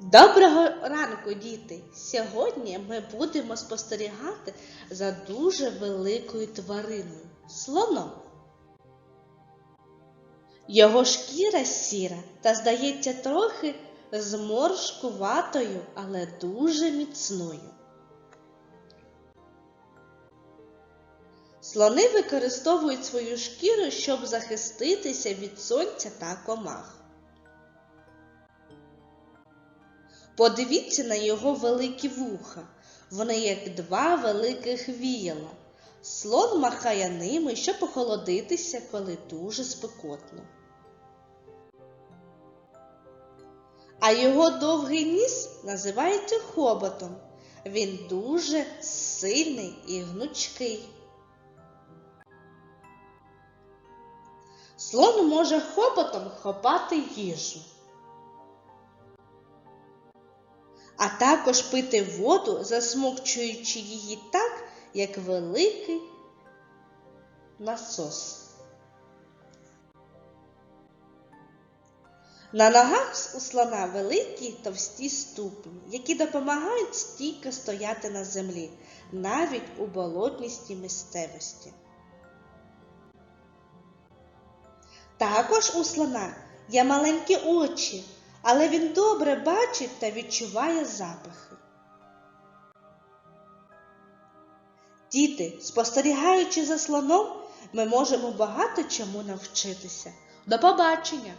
Доброго ранку, діти! Сьогодні ми будемо спостерігати за дуже великою твариною слоном. Його шкіра сіра та здається трохи зморшкуватою, але дуже міцною. Слони використовують свою шкіру, щоб захиститися від сонця та комах. Подивіться на його великі вуха. Вони як два великих віяла. Слон махає ними, щоб охолодитися, коли дуже спекотно. А його довгий ніс називається хоботом. Він дуже сильний і гнучкий. Слон може хоботом хопати їжу. А також пити воду, засмокчуючи її так, як великий насос. На ногах у слона великі товсті ступні, які допомагають стійко стояти на землі, навіть у болотністій місцевості. Також у слона є маленькі очі, але він добре бачить та відчуває запахи. Діти, спостерігаючи за слоном, ми можемо багато чому навчитися. До побачення!